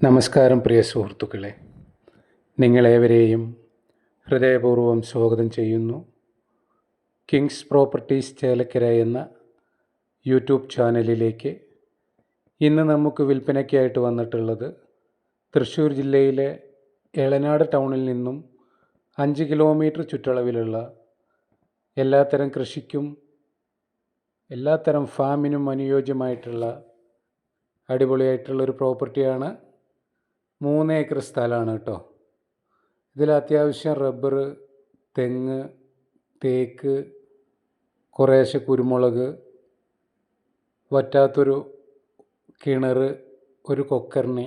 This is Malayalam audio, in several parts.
നമസ്കാരം പ്രിയ സുഹൃത്തുക്കളെ. നിങ്ങളേവരെയും ഹൃദയപൂർവം സ്വാഗതം ചെയ്യുന്നു. കിങ്സ് പ്രോപ്പർട്ടീസ് ചേലക്കര എന്ന യൂട്യൂബ് ചാനലിലേക്ക് ഇന്ന് നമുക്ക് വിൽപ്പനയ്ക്കായിട്ട് വന്നിട്ടുള്ളത് തൃശ്ശൂർ ജില്ലയിലെ എളനാട് ടൗണിൽ നിന്നും അഞ്ച് കിലോമീറ്റർ ചുറ്റളവിലുള്ള എല്ലാത്തരം കൃഷിക്കും എല്ലാത്തരം ഫാമിനും അനുയോജ്യമായിട്ടുള്ള അടിപൊളിയായിട്ടുള്ളൊരു പ്രോപ്പർട്ടിയാണ് മൂന്ന് ഏക്കർ സ്ഥലമാണ് കേട്ടോ. ഇതിൽ അത്യാവശ്യം റബ്ബർ തെങ്ങ് തേക്ക് കുറേശ്ശെ കുരുമുളക് വറ്റാത്തൊരു കിണർ ഒരു കൊക്കർണി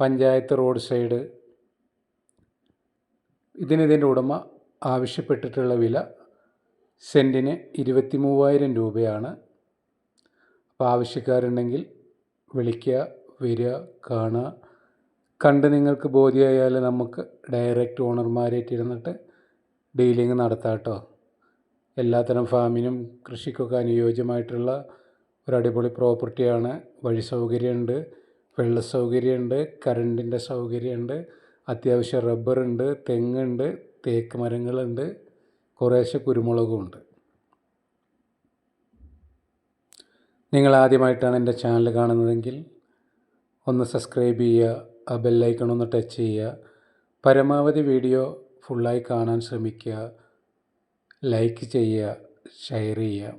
പഞ്ചായത്ത് റോഡ് സൈഡ്. ഇതിന് ഇതിന്റെ ഉടമ ആവശ്യപ്പെട്ടിട്ടുള്ള വില സെന്റിന് ഇരുപത്തി മൂവായിരം രൂപയാണ്. അപ്പോൾ ആവശ്യക്കാരുണ്ടെങ്കിൽ വിളിക്കുക. വരിക കാണുക. കണ്ട് നിങ്ങൾക്ക് ബോധ്യമായാൽ നമുക്ക് ഡയറക്റ്റ് ഓണർമാരായിട്ട് ഇരുന്നിട്ട് ഡീലിങ് നടത്താം കേട്ടോ. എല്ലാത്തരം ഫാമിനും കൃഷിക്കൊക്കെ അനുയോജ്യമായിട്ടുള്ള ഒരു അടിപൊളി പ്രോപ്പർട്ടിയാണ് വഴി സൗകര്യമുണ്ട് വെള്ള സൗകര്യമുണ്ട് കറണ്ടിന്റെ സൗകര്യമുണ്ട് അത്യാവശ്യം റബ്ബറുണ്ട് തെങ്ങുണ്ട് തേക്ക് മരങ്ങളുണ്ട് കുറേശ്ശെ കുരുമുളകും ഉണ്ട്. നിങ്ങൾ ആദ്യമായിട്ടാണ് എന്റെ ചാനൽ കാണുന്നതെങ്കിൽ ഒന്ന് സബ്സ്ക്രൈബ് ചെയ്യുക ബെല്ലൈക്കൺ ഒന്ന് ടച്ച് ചെയ്യുക. പരമാവധി വീഡിയോ ഫുള്ളായി കാണാൻ ശ്രമിക്കുക. ലൈക്ക് ചെയ്യുക ഷെയർ ചെയ്യുക.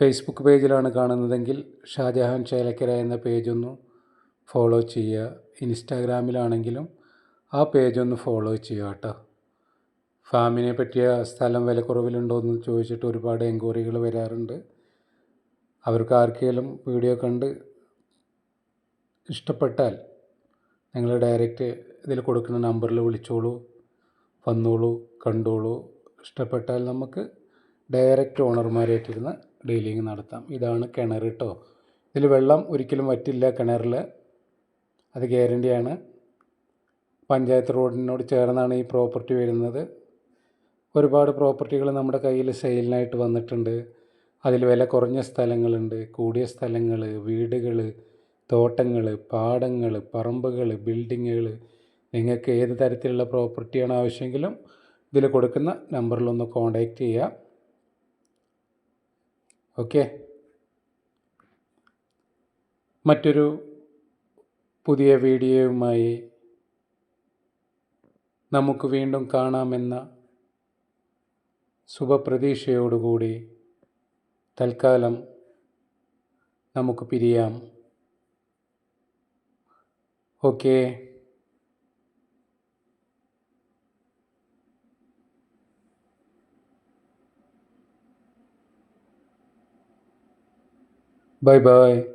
ഫേസ്ബുക്ക് പേജിലാണ് കാണുന്നതെങ്കിൽ ഷാജഹാൻ ചേലക്കര എന്ന പേജൊന്ന് ഫോളോ ചെയ്യുക. ഇൻസ്റ്റാഗ്രാമിലാണെങ്കിലും ആ പേജൊന്ന് ഫോളോ ചെയ്യുക കേട്ടോ. ഫാമിനെ പറ്റിയ സ്ഥലം വിലക്കുറവിലുണ്ടോ എന്ന് ചോദിച്ചിട്ട് ഒരുപാട് എൻക്വയറികൾ വരാറുണ്ട്. അവർക്ക് ആർക്കെങ്കിലും വീഡിയോ കണ്ട് ഇഷ്ടപ്പെട്ടാൽ നിങ്ങൾ ഡയറക്റ്റ് ഇതിൽ കൊടുക്കുന്ന നമ്പറിൽ വിളിച്ചോളൂ വന്നോളൂ കണ്ടോളൂ. ഇഷ്ടപ്പെട്ടാൽ നമുക്ക് ഡയറക്റ്റ് ഓണർമാരായിട്ടിരുന്ന് ഡീലിങ് നടത്താം. ഇതാണ് കിണർ കേട്ടോ ഇതിൽ വെള്ളം ഒരിക്കലും വറ്റില്ല കിണറിൽ. അത് ഗ്യാരണ്ടിയാണ് പഞ്ചായത്ത് റോഡിനോട് ചേർന്നാണ് ഈ പ്രോപ്പർട്ടി വരുന്നത്. ഒരുപാട് പ്രോപ്പർട്ടികൾ നമ്മുടെ കയ്യിൽ സെയിലിനായിട്ട് വന്നിട്ടുണ്ട്. അതിൽ വില കുറഞ്ഞ സ്ഥലങ്ങളുണ്ട് കൂടിയ സ്ഥലങ്ങൾ വീടുകൾ തോട്ടങ്ങൾ പാടങ്ങൾ പറമ്പുകൾ ബിൽഡിങ്ങുകൾ നിങ്ങൾക്ക് ഏത് തരത്തിലുള്ള പ്രോപ്പർട്ടിയാണ് ആവശ്യമെങ്കിലും ഇതിൽ കൊടുക്കുന്ന നമ്പറിലൊന്ന് കോൺടാക്റ്റ് ചെയ്യുക ഓക്കെ. മറ്റൊരു പുതിയ വീഡിയോയുമായി നമുക്ക് വീണ്ടും കാണാമെന്ന ശുഭപ്രതീക്ഷയോടുകൂടി തൽക്കാലം നമുക്ക് പിരിയാം. okay bye bye.